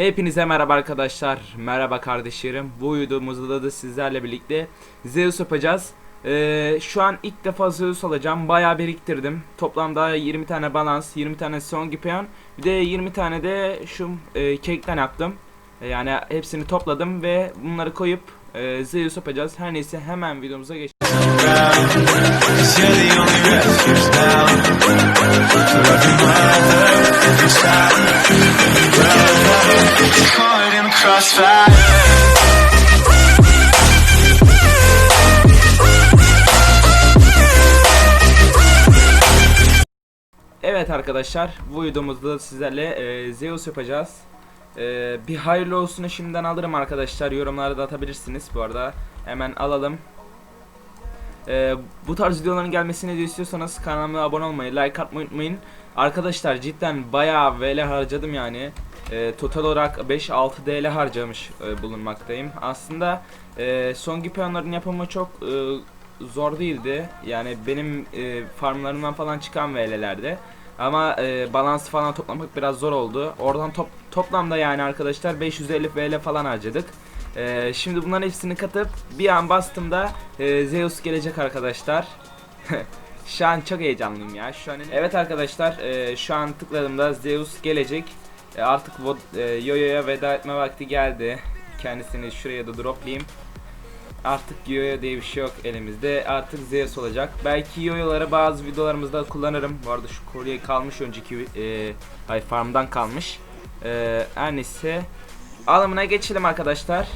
Hepinize merhaba arkadaşlar. Merhaba kardeşlerim. Bu videomuzda da sizlerle birlikte Zeus yapacağız. Ee, şu an ilk defa Zeus alacağım. Bayağı biriktirdim. Toplamda 20 tane balans, 20 tane son gipeon, bir de 20 tane de şu e, kekten yaptım. E, yani hepsini topladım ve bunları koyup e, Zeus yapacağız. Her neyse hemen videomuza geçelim. Crossfire. Evet arkadaşlar bu videomuzda sizlerle e, Zeus yapacağız. E, bir hayırlı olsunu şimdiden alırım arkadaşlar. Yorumlara da atabilirsiniz bu arada. Hemen alalım. E, bu tarz videoların gelmesini de istiyorsanız kanalıma abone olmayı, like atmayı unutmayın. Arkadaşlar cidden bayağı VL harcadım yani. E, total olarak 5-6 DL harcamış e, bulunmaktayım. Aslında e, son gipeonların yapımı çok e, zor değildi. Yani benim e, farmlarımdan falan çıkan VL'lerde. Ama e, balans falan toplamak biraz zor oldu. Oradan top, toplamda yani arkadaşlar 550 VL falan harcadık. E, şimdi bunların hepsini katıp bir an bastığımda e, Zeus gelecek arkadaşlar. şu an çok heyecanlıyım ya. Şu an Evet arkadaşlar e, şu an tıkladığımda Zeus gelecek. E, artık e, Yoyo'ya veda etme vakti geldi. Kendisini şuraya da droplayayım. Artık Yoyo diye bir şey yok elimizde. Artık Zeus olacak. Belki Yoyo'ları bazı videolarımızda kullanırım. Bu arada şu kolye kalmış önceki e, ay farmdan kalmış. E, her neyse alımına geçelim arkadaşlar.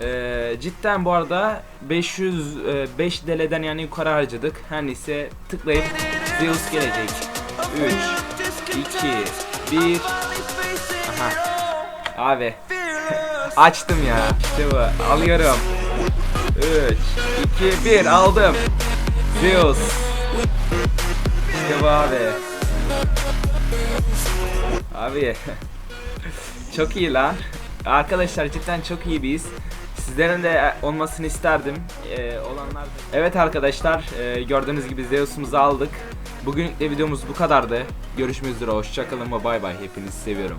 E, cidden bu arada 505 deleden yani yukarı harcadık. Her neyse tıklayıp Zeus gelecek. 3 2 1 Aha. Abi açtım ya. İşte bu. Alıyorum. 3 2 1 aldım. Zeus. İşte bu abi. Abi çok iyi lan. Arkadaşlar cidden çok iyi biz. Sizlerin de olmasını isterdim. Ee, olanlar da- Evet arkadaşlar e, gördüğünüz gibi Zeus'umuzu aldık. Bugün de videomuz bu kadardı. Görüşmek üzere. Hoşçakalın ve bay bay. Hepinizi seviyorum.